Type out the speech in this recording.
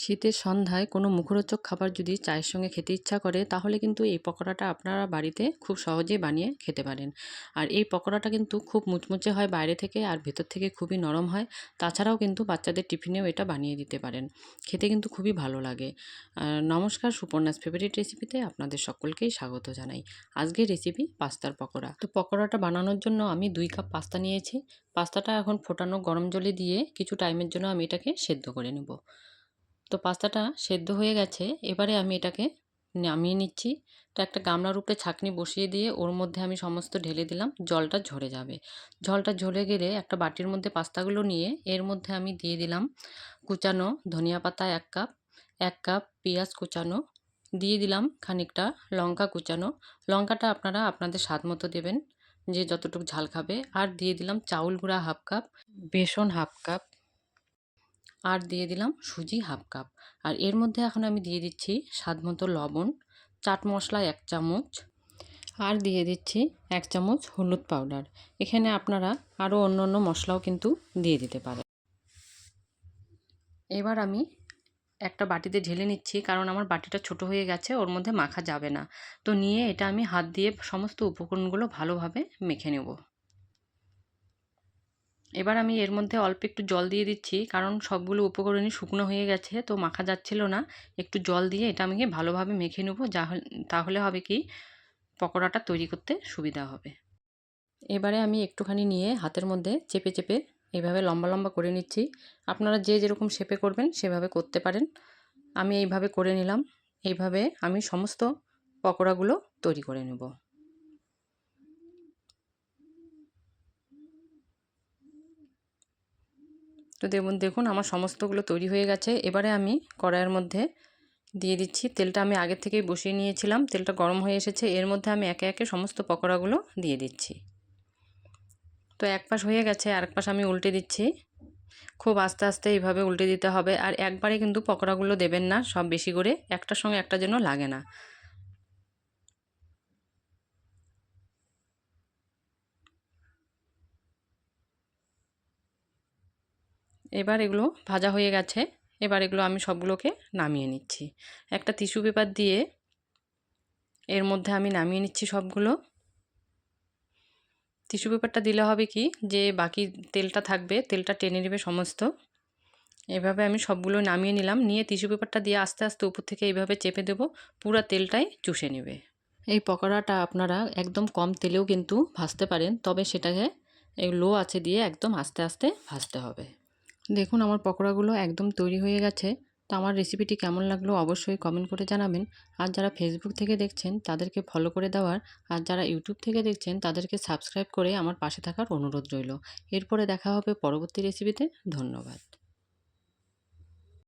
শীতের সন্ধ্যায় কোনো মুখরোচক খাবার যদি চায়ের সঙ্গে খেতে ইচ্ছা করে, তাহলে কিন্তু এই পকোড়াটা আপনারা বাড়িতে খুব সহজেই বানিয়ে খেতে পারেন। আর এই পকোড়াটা কিন্তু খুব মুচমুচে হয় বাইরে থেকে আর ভেতর থেকে খুবই নরম হয়। তাছাড়াও কিন্তু বাচ্চাদের টিফিনেও এটা বানিয়ে দিতে পারেন। খেতে কিন্তু খুবই ভালো লাগে। নমস্কার সুপর্ণাস ফেভারিট রেসিপিতে আপনাদের সকলকেই স্বাগত জানাই। আজকের রেসিপি পাস্তার পকোড়া। তো পকোড়াটা বানানোর জন্য আমি দুই কাপ পাস্তা নিয়েছি। পাস্তাটা এখন ফোটানো গরম জলে দিয়ে কিছু টাইমের জন্য আমি এটাকে সেদ্ধ করে নেব। তো পাস্তাটা সেদ্ধ হয়ে গেছে। এবারে আমি এটাকে নামিয়ে নিচ্ছি। তো একটা গামলার উপরে ছাঁকনি বসিয়ে দিয়ে ওর মধ্যে আমি সমস্ত ঢেলে দিলাম। জলটা ঝরে যাবে। জলটা ঝরে গেলে একটা বাটির মধ্যে পাস্তাগুলো নিয়ে এর মধ্যে আমি দিয়ে দিলাম কুচানো ধনিয়া পাতা এক কাপ এক কাপ পেঁয়াজ কুচানো, দিয়ে দিলাম খানিকটা লঙ্কা কুচানো। লঙ্কাটা আপনারা আপনাদের স্বাদ মতো দেবেন, যে যতটুকু ঝাল খাবে। আর দিয়ে দিলাম চাউল গুঁড়া হাফ কাপ, বেসন হাফ কাপ আর দিয়ে দিলাম সুজি হাফ কাপ। আর এর মধ্যে এখন আমি দিয়ে দিচ্ছি স্বাদ মতো লবণ, চাট মশলা এক চামচ, আর দিয়ে দিচ্ছি এক চামচ হলুদ পাউডার। এখানে আপনারা আরও অন্য অন্য মশলাও কিন্তু দিয়ে দিতে পারেন। এবার আমি একটা বাটিতে ঢেলে নিচ্ছি, কারণ আমার বাটিটা ছোট হয়ে গেছে, ওর মধ্যে মাখা যাবে না। তো নিয়ে এটা আমি হাত দিয়ে সমস্ত উপকরণগুলো ভালোভাবে মেখে নেব। এবার আমি এর মধ্যে অল্প একটু জল দিয়ে দিচ্ছি, কারণ সবগুলো উপকরণই শুকনো হয়ে গেছে, তো মাখা যাচ্ছিল না। একটু জল দিয়ে এটা আমি ভালোভাবে মেখে নেব যা তাহলে হবে কি, পকোড়াটা তৈরি করতে সুবিধা হবে। এবারে আমি একটুখানি নিয়ে হাতের মধ্যে চেপে চেপে এইভাবে লম্বা লম্বা করে নিচ্ছি। আপনারা যে যেরকম শেপে করবেন সেভাবে করতে পারেন। আমি এইভাবে করে নিলাম। এইভাবে আমি সমস্ত পকোড়াগুলো তৈরি করে নেব। তো দেখুন দেখুন আমার সমস্তগুলো তৈরি হয়ে গেছে। এবারে আমি কড়াইয়ের মধ্যে দিয়ে দিচ্ছি। তেলটা আমি আগের থেকেই বসিয়ে নিয়েছিলাম। তেলটা গরম হয়ে এসেছে। এর মধ্যে আমি একে একে সমস্ত পকোড়াগুলো দিয়ে দিচ্ছি। তো এক পাশ হয়ে গেছে, আর এক পাশ আমি উল্টে দিচ্ছি। খুব আস্তে আস্তে এইভাবে উল্টে দিতে হবে। আর একবারে কিন্তু পকোড়াগুলো দেবেন না, সব বেশি করে। একটার সঙ্গে একটা যেন লাগে না। এবার এগুলো ভাজা হয়ে গেছে। এবার এগুলো আমি সবগুলোকে নামিয়ে নিচ্ছি। একটা টিস্যু পেপার দিয়ে এর মধ্যে আমি নামিয়ে নিচ্ছি সবগুলো। টিস্যু পেপারটা দিলে হবে কি? যে বাকি তেলটা থাকবে, তেলটা টেনে নেবে সমস্ত। এভাবে আমি সবগুলো নামিয়ে নিলাম। নিয়ে টিস্যু পেপারটা দিয়ে আস্তে আস্তে উপর থেকে এইভাবে চেপে দেবো। পুরো তেলটাই চুষে নেবে। এই পকোড়াটা আপনারা একদম কম তেলেও কিন্তু ভাজতে পারেন। তবে সেটাকে এই লো আছে দিয়ে একদম আস্তে আস্তে ভাজতে হবে। দেখুন, আমার পকোড়াগুলো একদম তৈরি হয়ে গেছে। তো আমার রেসিপিটি কেমন লাগল অবশ্যই কমেন্ট করে জানাবেন। আর যারা ফেসবুক থেকে দেখছেন, তাদেরকে ফলো করে দেওয়ার। আর যারা ইউটিউব থেকে দেখছেন, তাদেরকে সাবস্ক্রাইব করে আমার পাশে থাকার অনুরোধ রইল। এরপরে দেখা হবে পরবর্তী রেসিপিতে ধন্যবাদ।